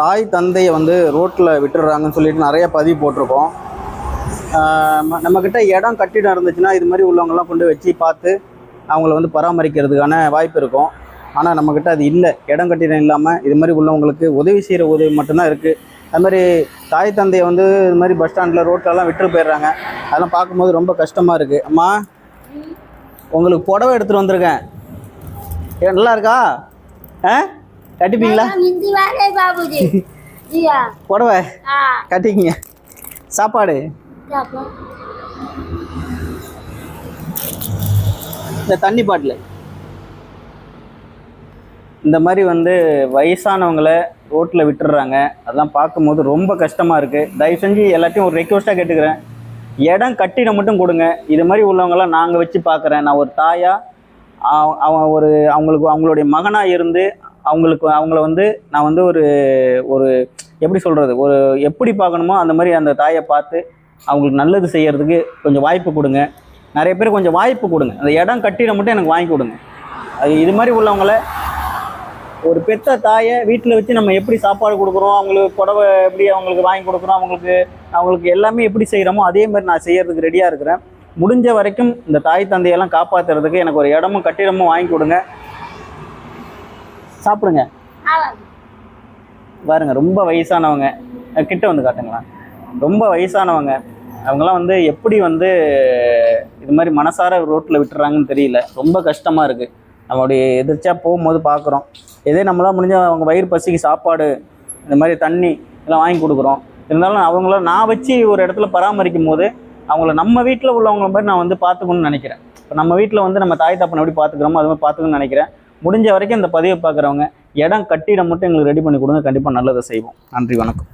தாய் தந்தையை வந்து ரோட்டில் விட்டுடுறாங்கன்னு சொல்லிட்டு நிறைய பதிவு போட்டிருக்கோம். நம்மக்கிட்ட இடம் கட்டிடம் இருந்துச்சுன்னா இது மாதிரி உள்ளவங்கெல்லாம் கொண்டு வச்சு பார்த்து அவங்கள வந்து பராமரிக்கிறதுக்கான வாய்ப்பு இருக்கும். ஆனால் நம்மக்கிட்ட அது இல்லை. இடம் கட்டிடம் இல்லாமல் இது மாதிரி உள்ளவங்களுக்கு உதவி செய்கிற உதவி மட்டும்தான் இருக்குது அது மாதிரி தாய் தந்தையை வந்து இது மாதிரி பஸ் ஸ்டாண்டில் ரோட்லலாம் விட்டுட்டு போயிடுறாங்க. அதெல்லாம் பார்க்கும்போது ரொம்ப கஷ்டமாக இருக்குது அம்மா உங்களுக்கு புடவை எடுத்துகிட்டு வந்திருக்கேன். நல்லா இருக்கா? ஆ? கட்டிப்பீங்களா? புடவ? கட்டிக்கிங்க. சாப்பாடு? இந்த தண்ணி பாட்டில். இந்த மாதிரி வந்து வயசானவங்களை ரோட்டில் விட்டுடுறாங்க. அதெல்லாம் பார்க்கும்போது ரொம்ப கஷ்டமாக இருக்குது தயவு செஞ்சு எல்லாத்தையும் ஒரு ரெக்வஸ்ட்டாக கேட்டுக்கிறேன். இடம் கட்டிட மட்டும் கொடுங்க. இது மாதிரி உள்ளவங்களாம் நாங்கள் வச்சு பார்க்குறேன். நான் ஒரு தாயாக அவங்க ஒரு அவங்களுக்கு அவங்களுடைய மகனாக இருந்து அவங்களுக்கு அவங்கள வந்து நான் வந்து ஒரு ஒரு எப்படி சொல்கிறது ஒரு எப்படி பார்க்கணுமோ அந்த மாதிரி அந்த தாயை பார்த்து அவங்களுக்கு நல்லது செய்கிறதுக்கு கொஞ்சம் வாய்ப்பு கொடுங்க. நிறைய பேர் கொஞ்சம் வாய்ப்பு கொடுங்க. அந்த இடம் கட்டிட மட்டும் எனக்கு வாங்கி கொடுங்க. அது இது மாதிரி உள்ளவங்கள ஒரு பெத்த தாயை வீட்டில் வச்சு நம்ம எப்படி சாப்பாடு கொடுக்குறோம் அவங்களுக்கு புடவை எப்படி அவங்களுக்கு வாங்கி கொடுக்குறோம் அவங்களுக்கு அவங்களுக்கு எல்லாமே எப்படி செய்கிறோமோ அதே மாதிரி நான் செய்கிறதுக்கு ரெடியாக இருக்கிறேன். முடிஞ்ச வரைக்கும் இந்த தாய் தந்தையெல்லாம் காப்பாற்றுறதுக்கு எனக்கு ஒரு இடமும் கட்டிடமும் வாங்கி கொடுங்க. சாப்பிடுங்க. பாருங்க ரொம்ப வயசானவங்க. கிட்ட வந்து காட்டுங்களேன். ரொம்ப வயசானவங்க. அவங்களாம் வந்து எப்படி வந்து இது மாதிரி மனசார ரோட்டில் விட்டுறாங்கன்னு தெரியல. ரொம்ப கஷ்டமாக இருக்குது நம்மளுடைய எதிர்த்தா போகும்போது பார்க்குறோம் எதே நம்மளால் முடிஞ்சால் அவங்க வயிறு பசிக்கு சாப்பாடு இந்த மாதிரி தண்ணி இதெல்லாம் வாங்கி கொடுக்குறோம். இருந்தாலும் அவங்கள நான் வச்சு ஒரு இடத்துல பராமரிக்கும் போது அவங்கள நம்ம வீட்டில் உள்ளவங்கள மாதிரி நான் வந்து பார்த்துக்கணும்னு நினைக்கிறேன். இப்போ நம்ம வீட்டில் வந்து நம்ம தாய் தப்பனை எப்படி பார்த்துக்கிறோமோ அது மாதிரி பார்த்துக்கணும்னு நினைக்கிறேன். முடிஞ்ச வரைக்கும் இந்த பதிவை பார்க்குறவங்க இடம் கட்டிடம் மட்டும் எங்களுக்கு ரெடி பண்ணி கொடுங்க. கண்டிப்பாக நல்லதை செய்வோம். நன்றி வணக்கம்.